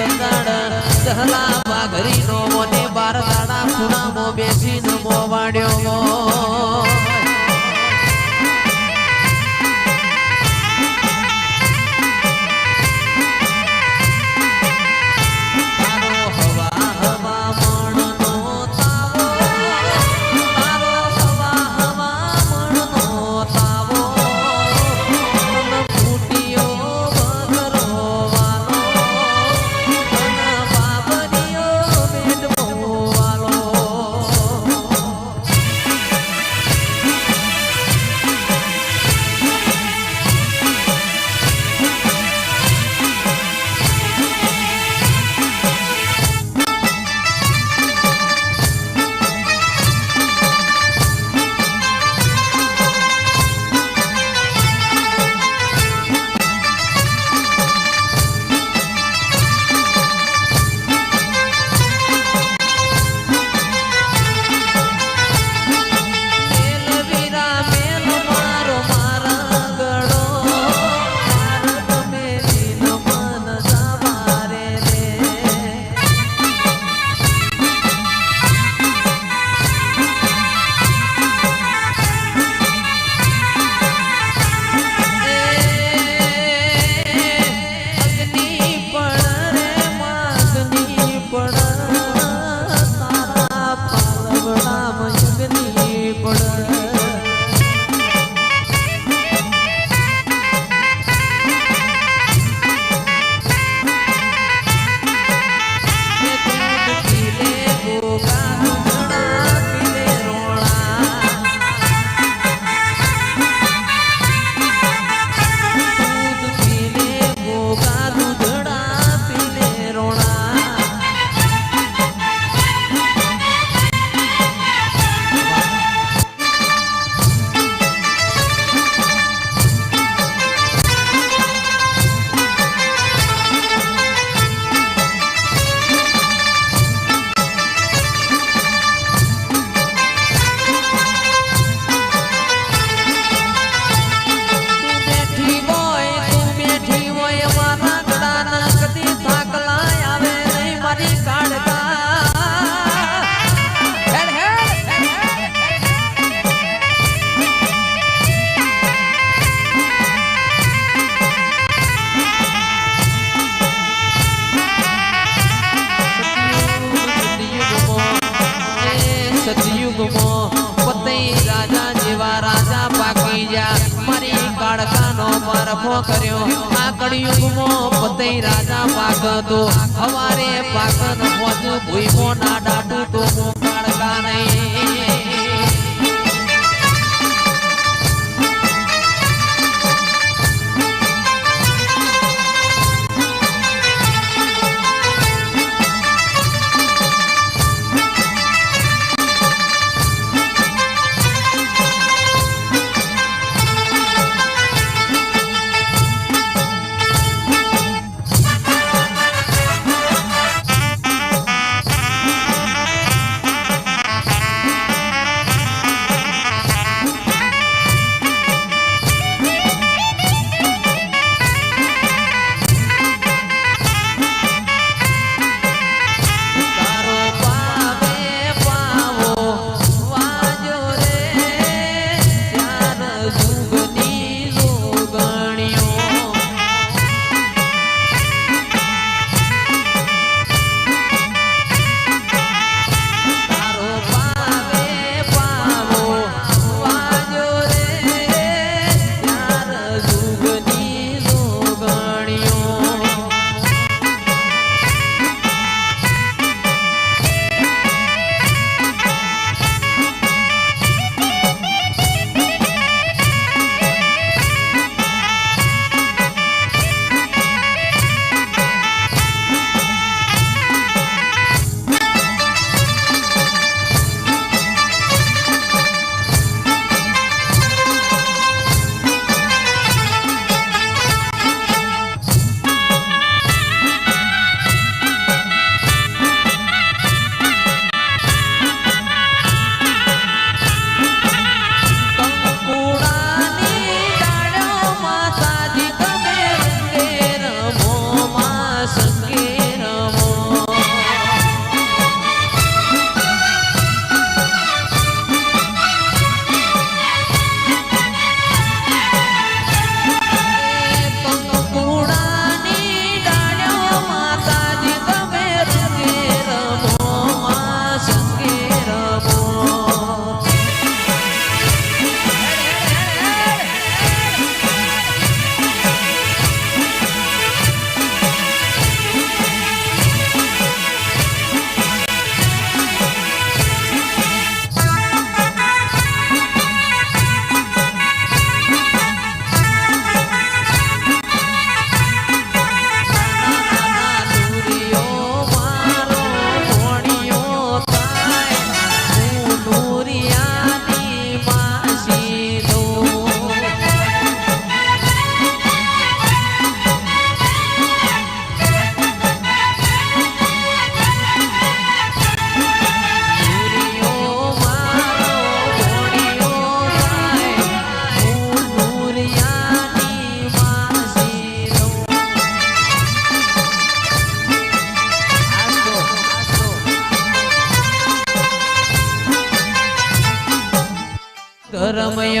તંદાડા દહલા પાઘરી નો મોને બાર દાડા ખૂણામાં બેસી નમો વાડ્યો રામ યુગની પણ નફો કર્યો. આ કળિયુગમો પતે રાજા પાકતો અમારે પાક નફો ભૂમો ના ડાટું તો કાળકા નહીં.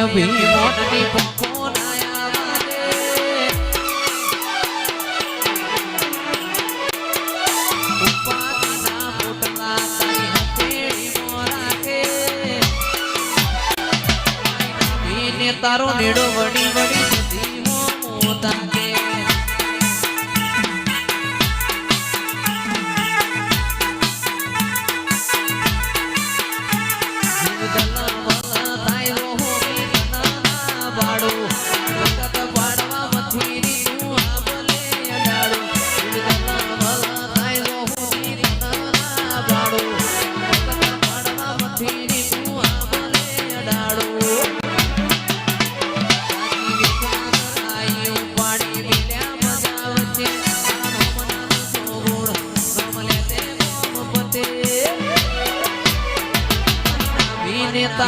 અભિમોટની તારો નેડો વડી વડી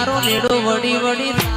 તારો નેડો વડી વડી